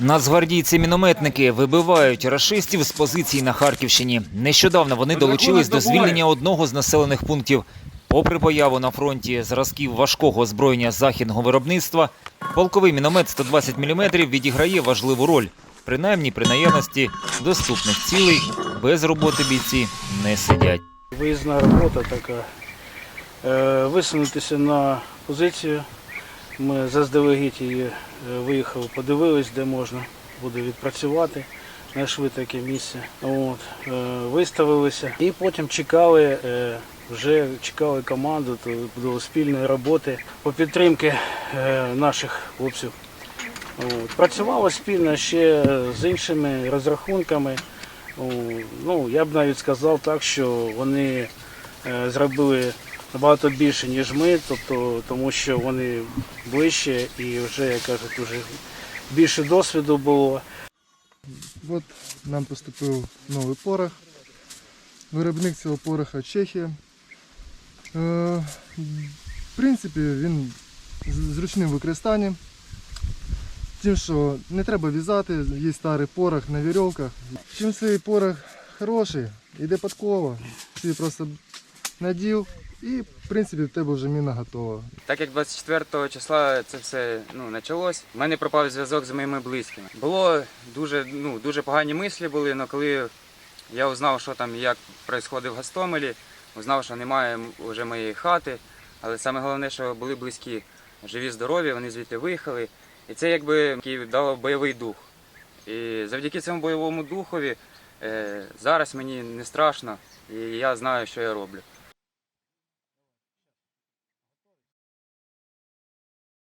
Нацгвардійці-мінометники вибивають рашистів з позицій на Харківщині. Нещодавно вони долучились до звільнення одного з населених пунктів. Попри появу на фронті зразків важкого озброєння західного виробництва, полковий міномет 120 мм відіграє важливу роль. Принаймні при наявності доступних цілей без роботи бійці не сидять. Виїзна робота така. Е, Висунутися на позицію. Ми заздалегідь її е, виїхали, подивились, де можна буде відпрацювати. Знайшли таке місце. От, е, виставилися і потім чекали, е, вже чекали команду до спільної роботи по підтримки наших хлопців. От. Працювало спільно ще з іншими розрахунками. Ну, я б навіть сказав так, що вони зробили набагато більше, ніж ми, тобто, тому що вони ближче і вже, як кажуть, вже більше досвіду було. От нам поступив новий порох. Виробник цього пороха Чехія. Е, в принципі, він зручним використанням. Тим, що не треба в'язати, є старий порох на вірьовках. Чим цей порох хороший, іде подкова. Ти просто надів і в принципі в тебе вже міна готова. Так як 24 числа це все ну, почалось, в мене пропав зв'язок з моїми близькими. Було дуже, ну, дуже погані мислі були, але коли я узнав, що там як відбувається в Гостомелі, узнав, що немає вже моєї хати, але саме головне, що були близькі, живі, здорові, вони звідти виїхали. І це якби дало бойовий дух. І завдяки цьому бойовому духові е, зараз мені не страшно, і я знаю, що я роблю.